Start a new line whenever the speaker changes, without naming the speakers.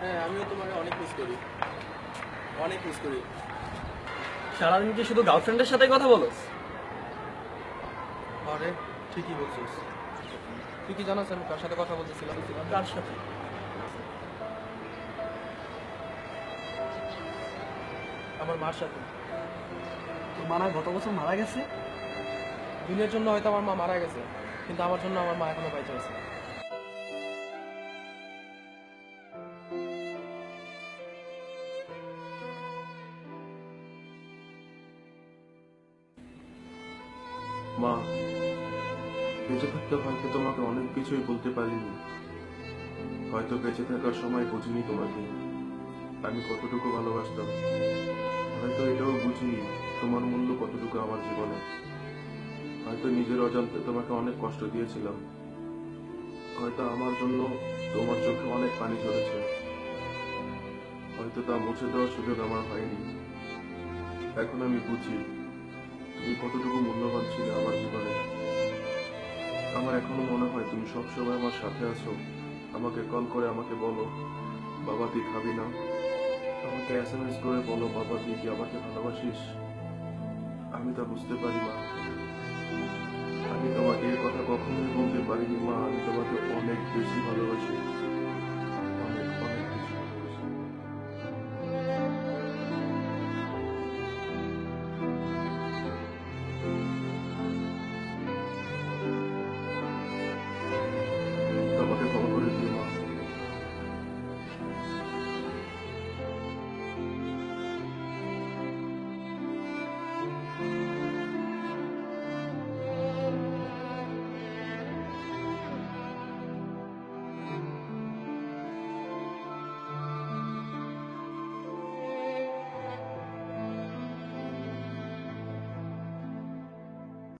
হ্যাঁ আমিও তোমাকে অনেক মিস করি। অনেক মিস করি। সারাদিন কি শুধু গার্লফ্রেন্ডের সাথে কথা বলো?
আরে ঠিকই বলছিস। তুই কি জানাস আমি কার সাথে কথা বলতেছিলাম?
কার সাথে?
আমার মার সাথে।
তোর মা গত বছর মারা গেছে?
দিনের জন্য হয়তো আমার মা মারা গেছে কিন্তু আমার জন্য আমার মা এখনও বেঁচে আছে।
মা, বেঁচে থাকতে হয়তো তোমাকে অনেক কিছুই বলতে পারিনি। হয়তো বেঁচে থাকার সময় বুঝিনি তোমাকে। আমি কতটুকু ভালোবাসতাম, হয়তো এটাও বুঝিনি তোমার মূল্য কতটুকু আমার জীবনে। হয়তো নিজের অজান্তে তোমাকে অনেক কষ্ট দিয়েছিলাম। হয়তো আমার জন্য তোমার চোখে অনেক পানি ঝরেছে। হয়তো তা মুছে দেওয়ার সুযোগ আমার হয়নি। এখন আমি বুঝি তুমি কতটুকু মূল্যবান ছিলে আমার জীবনে? আমার এখনও মনে হয় তুমি সবসময় আমার সাথে আছো। আমাকে কল করে আমাকে বলো, বাবা, তুই খাবি না? আমাকে এস এম এস করে বলো, বাবা, তুই কি আমাকে ভালোবাসিস? আমি তা বুঝতে পারি মা আমি তোমাকে কথা কখনোই বলতে পারিনি, মা। আমি তোমাকে অনেক বেশি ভালোবাসি।